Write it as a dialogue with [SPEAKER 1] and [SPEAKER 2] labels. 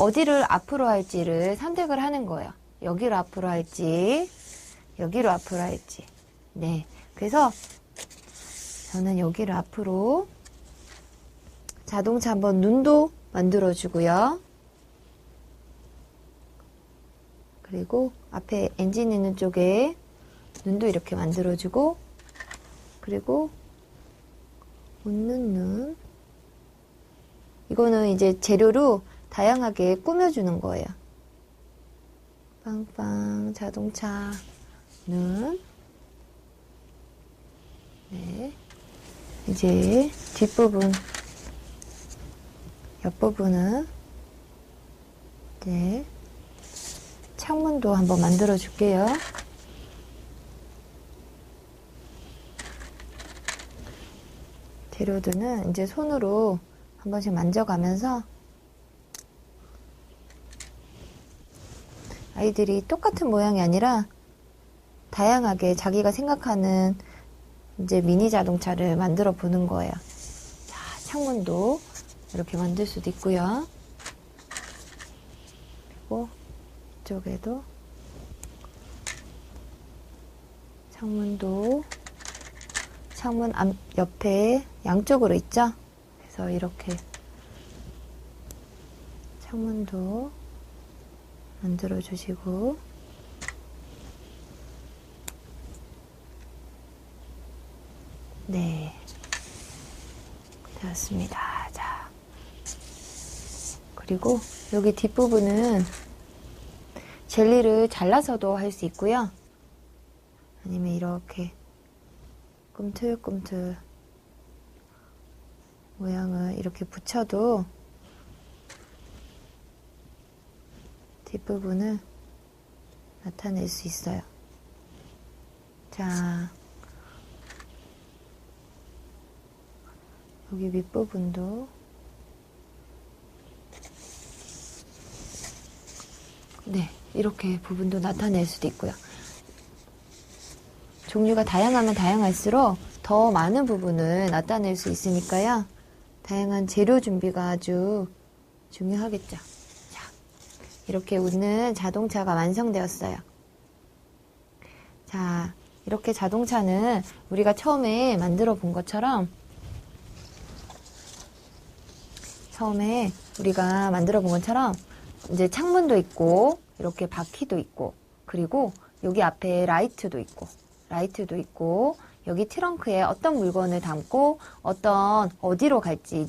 [SPEAKER 1] 어디를 앞으로 할지를 선택을 하는 거예요. 여기로 앞으로 할지, 여기로 앞으로 할지. 네. 그래서 저는 여기를 앞으로 자동차 한번 눈도 만들어주고요. 그리고 앞에 엔진 있는 쪽에 눈도 이렇게 만들어주고, 그리고 웃는 눈. 이거는 이제 재료로 다양하게 꾸며주는 거예요. 빵빵 자동차 눈. 네. 이제 뒷부분, 옆부분은 네. 창문도 한번 만들어 줄게요. 재료들은 이제 손으로 한 번씩 만져가면서 아이들이 똑같은 모양이 아니라 다양하게 자기가 생각하는 이제 미니 자동차를 만들어 보는 거예요. 자, 창문도 이렇게 만들 수도 있고요. 그리고 이쪽에도 창문도 창문 앞, 옆에 양쪽으로 있죠? 그래서 이렇게 창문도 만들어 주시고 네 되었습니다. 자 그리고 여기 뒷부분은 젤리를 잘라서도 할 수 있고요. 아니면 이렇게 꿈틀꿈틀 모양을 이렇게 붙여도 뒷부분을 나타낼 수 있어요. 자, 여기 윗부분도 네, 이렇게 부분도 나타낼 수도 있고요. 종류가 다양하면 다양할수록 더 많은 부분을 나타낼 수 있으니까요. 다양한 재료 준비가 아주 중요하겠죠. 자, 이렇게 웃는 자동차가 완성되었어요. 자, 이렇게 자동차는 우리가 처음에 만들어 본 것처럼 처음에 우리가 만들어 본 것처럼 이제 창문도 있고 이렇게 바퀴도 있고 그리고 여기 앞에 라이트도 있고 라이트도 있고 여기 트렁크에 어떤 물건을 담고 어떤 어디로 갈지